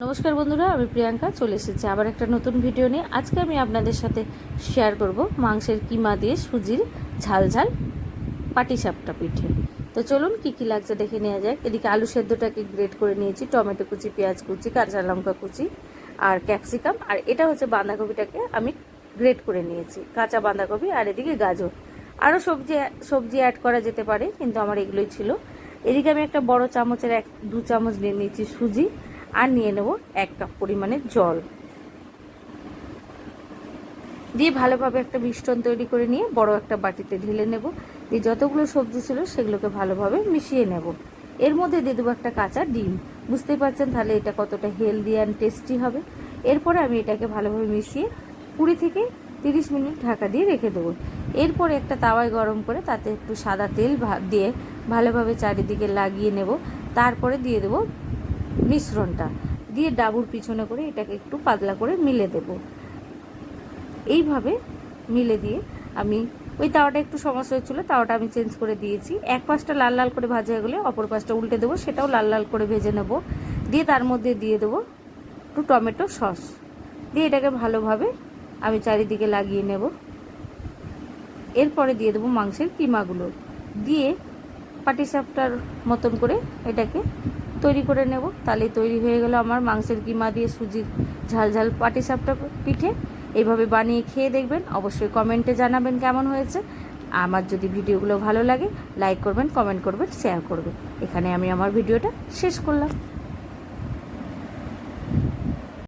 নমস্কার বন্ধুরা, আমি প্রিয়াঙ্কা, চলে এসেছি আবার একটা নতুন ভিডিও নিয়ে। আজকে আমি আপনাদের সাথে শেয়ার করব মাংসের কিমা দিয়ে সুজির ঝাল ঝাল পাটিসাপটা পিঠে। তো চলুন কি কি লাগছে দেখে নেওয়া যাক। এদিকে আলু সেদ্ধটাকে গ্রেট করে নিয়েছি, টমেটো কুচি, পেঁয়াজ কুচি, কাঁচা লঙ্কা কুচি আর ক্যাপসিকাম আর এটা হচ্ছে বাঁধাকপিটাকে আমি গ্রেট করে নিয়েছি, কাঁচা বাঁধাকপি আর এদিকে গাজর। আরও সবজি সবজি অ্যাড করা যেতে পারে, কিন্তু আমার এগুলোই ছিল। এদিকে আমি একটা বড় চামচের এক, দু চামচ নিয়ে নিয়েছি সুজি। আর নিয়ে নেব এক কাপ পরিমাণে জল। দিয়ে ভালোভাবে একটা মিশ্রণ তৈরি করে নিয়ে বড় একটা বাটিতে ঢেলে নেব। দিয়ে যতগুলো সবজি ছিল সেগুলোকে ভালোভাবে মিশিয়ে নেব। এর মধ্যে দিয়ে দেবো একটা কাঁচা ডিম। বুঝতেই পারছেন তাহলে এটা কতটা হেলদি অ্যান্ড টেস্টি হবে। এরপরে আমি এটাকে ভালোভাবে মিশিয়ে কুড়ি থেকে তিরিশ মিনিট ঢাকা দিয়ে রেখে দেবো। এরপরে একটা তাওয়ায় গরম করে তাতে একটু সাদা তেল দিয়ে ভালোভাবে চারিদিকে লাগিয়ে নেব। তারপরে দিয়ে দেবো মিশ্রণটা দিয়ে ডাবুর পিছনে করে এটাকে একটু পাতলা করে মিলে দেব। এইভাবে মিলে দিয়ে আমি ওই তাওয়াটা একটু সমস্যা হচ্ছিল, তাওয়াটা আমি চেঞ্জ করে দিয়েছি। এক পাশটা লাল লাল করে ভাজা হয়ে গেলে অপর পাশটা উল্টে দেবো, সেটাও লাল লাল করে ভেজে নেব। দিয়ে তার মধ্যে দিয়ে দেবো একটু টমেটো সস। দিয়ে এটাকে ভালোভাবে আমি চারিদিকে লাগিয়ে নেব। এরপরে দিয়ে দেবো মাংসের কিমাগুলো। দিয়ে পাটিসাপটার মতন করে এটাকে তৈরি করে নেব। তাহলে তৈরি হয়ে গেল আমার মাংসের কিমা দিয়ে সুজির ঝাল ঝাল পাটিসাপটা পিঠে। এইভাবে বানিয়ে খেয়ে দেখবেন। অবশ্যই কমেন্টে জানাবেন কেমন হয়েছে। আমার যদি ভিডিওগুলো ভালো লাগে লাইক করবেন কমেন্ট করবেন শেয়ার করবেন। এখানে আমি আমার ভিডিওটা শেষ করলাম।